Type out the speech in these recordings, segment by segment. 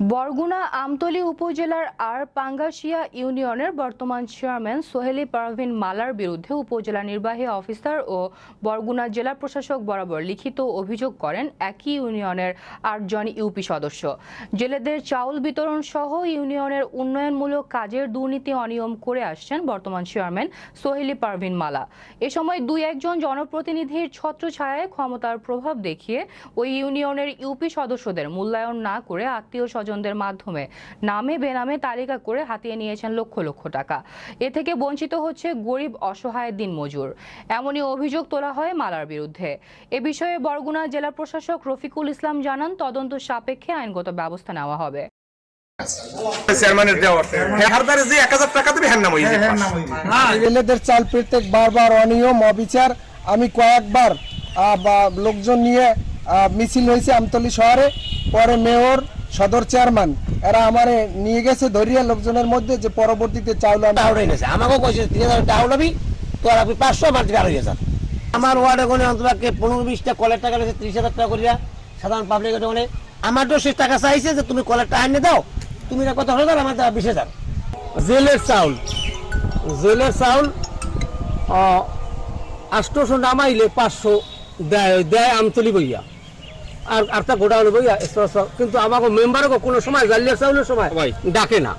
বরগুনা আমতলী উপজেলার আর পাঙ্গাশিয়া ইউনিয়নের বর্তমান চেয়ারম্যান সোহেলি পারভিন মালার বিরুদ্ধে উপজেলা নির্বাহী অফিসার ও বরগুনা জেলা প্রশাসক বরাবর লিখিত অভিযোগ করেন একই ইউনিয়নের আটজন ইউপি সদস্য। জেলেদের চাউল বিতরণ সহ ইউনিয়নের উন্নয়নমূলক কাজের দুর্নীতি অনিয়ম করে আসছেন বর্তমান চেয়ারম্যান সোহেলি পারভিন মালা। এ সময় দুই একজন জনপ্রতিনিধির ছত্রছায়ায় ক্ষমতার প্রভাব দেখিয়ে ওই ইউনিয়নের ইউপি সদস্যদের মূল্যায়ন না করে আত্মীয় স্বজনদের মাধ্যমে। নামে বেনামে তালিকা করে হাতিয়ে নিয়েছেন লক্ষ লক্ষ টাকা। এ থেকে বঞ্চিত হচ্ছে গরিব অসহায় দিনমজুর। এমনই অভিযোগ তোলা হয় মালার বিরুদ্ধে। এ বিষয়ে বরগুনা জেলা প্রশাসক রফিকুল ইসলাম জানান তদন্ত সাপেক্ষে আইনগত ব্যবস্থা নেওয়া হবে। হ্যাঁ নাম যাবে জেলেদের চাল প্রত্যেক বারবার অনিয়ম অবিচার। আমি কয়েকবার বা লোকজন নিয়ে আহ, মিছিল হয়েছে আমতলী শহরে। পরে মেয়র সদর চেয়ারম্যান এরা আমারে নিয়ে গেছে ধরিয়া লোকজনের মধ্যে যে পরবর্তীতে চাউল হয়ে গেছে আমাকেও কইছে তিন হাজার ডাউন হবি তোর আপনি পাঁচশো আমার থেকে আড়াই হাজার আমার ওয়ার্ডে কোনে অন্তবাকে পনেরো বিশটা কলের টাকা লেগেছে ত্রিশ হাজার টাকা করিয়া সাধারণ পাবলিকের ওখানে আমার তো শেষ টাকা চাইছে যে তুমি কলের টাকা এনে দাও তুমি না কত হলে দাও আমার দেওয়া বিশ হাজার। জেলের চাউল জেলের চাউল আষ্টশো নামাইলে পাঁচশো দেয় দেয় আমতলি বইয়া। আর আরটা গোডাউন বইয়া এক্সট্রা কিন্তু আমাকে মেম্বারকে কোনো সময় জালিয়ার চাউলের সময় ডাকে না।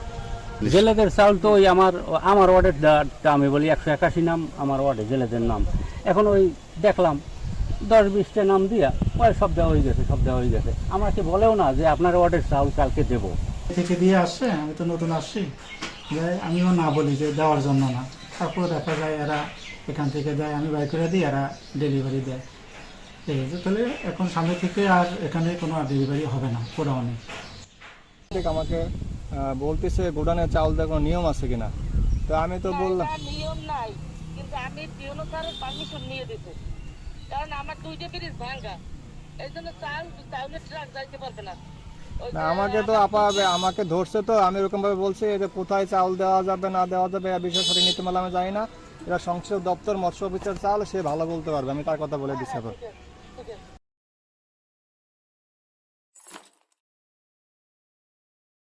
জেলেদের চাউল তো ওই আমার আমার ওয়ার্ডের দা- দামে বলি একশো একাশি নাম আমার ওয়ার্ডে জেলেদের নাম। এখন ওই দেখলাম দশ বিশটা নাম দিয়া ওই সব দেওয়া হয়ে গেছে সব দেওয়া হয়ে গেছে। আমাকে বলেও না যে আপনার ওয়ার্ডের চাউল কালকে দেবো। থেকে দিয়ে আসছে আমি তো নতুন আসছি যাই আমিও না বলি যে দেওয়ার জন্য না। তারপরে দেখা যায় এরা এখান থেকে দেয় আমি বাই করে দিই এরা ডেলিভারি দেয়। ঠিক আছে তাহলে এখন সামনে থেকে আর এখানে কোনো ডেলিভারি হবে না নেই ঠিক আমাকে বলতেছে গোডাউনে চাউল দেওয়ার কোনো নিয়ম আছে কিনা? তো আমি তো বললাম নিয়ম নাই কিন্তু আমি পিওনো স্যারের পারমিশন নিয়ে দিতে কারণ আমার দুইটা ব্রিজ ভাঙ্গা। এই জন্য চাল চাউলের ট্রাক যাইতে পারবে না। না আমাকে তো আপা আমাকে ধরছে তো আমি এরকম ভাবে বলছি যে কোথায় চাউল দেওয়া যাবে না দেওয়া যাবে বিষয়ে সঠিক নীতিমালা আমি জানি না। এটা সংসদ দপ্তর মৎস্য অফিসের চাল সে ভালো বলতে পারবে। আমি তার কথা বলে দিচ্ছি এখন